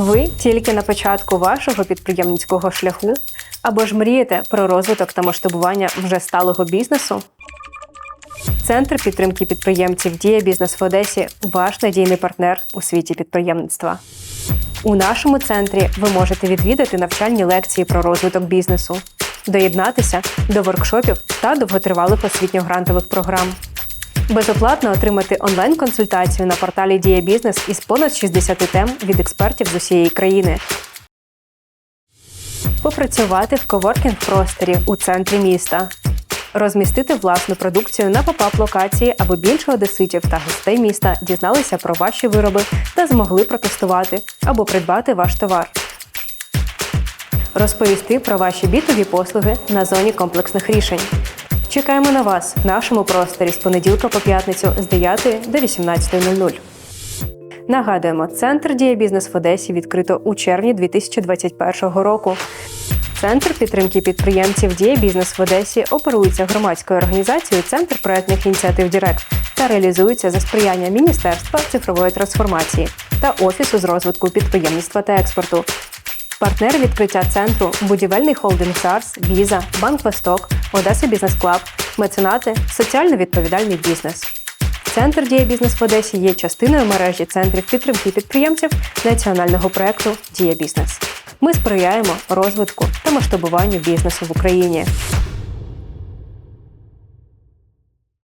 Ви тільки на початку вашого підприємницького шляху або ж мрієте про розвиток та масштабування вже сталого бізнесу? Центр підтримки підприємців Дія Бізнес в Одесі ваш надійний партнер у світі підприємництва. У нашому центрі ви можете відвідати навчальні лекції про розвиток бізнесу, доєднатися до воркшопів та довготривалих освітньо-грантових програм. Безоплатно отримати онлайн-консультацію на порталі Дія Бізнес із понад 60 тем від експертів з усієї країни. Попрацювати в коворкінг-просторі у центрі міста. Розмістити власну продукцію на попап локації, аби більше одеситів та гостей міста дізналися про ваші вироби та змогли протестувати або придбати ваш товар. Розповісти про ваші бітові послуги на зоні комплексних рішень. Чекаємо на вас в нашому просторі з понеділка по п'ятницю з 9 до 18.00. Нагадуємо, центр Дія Бізнес в Одесі відкрито у червні 2021 року. Центр підтримки підприємців Дія Бізнес в Одесі оперується громадською організацією Центр проектних ініціатив Дірект та реалізується за сприяння Міністерства цифрової трансформації та Офісу з розвитку підприємництва та експорту. Партнери відкриття центру будівельний холдинг САРС, Віза, Банк Восток, Одеса Бізнес Клаб, меценати, соціально відповідальний бізнес. Центр Дія Бізнес в Одесі є частиною мережі центрів підтримки підприємців національного проекту Дія Бізнес. Ми сприяємо розвитку та масштабуванню бізнесу в Україні.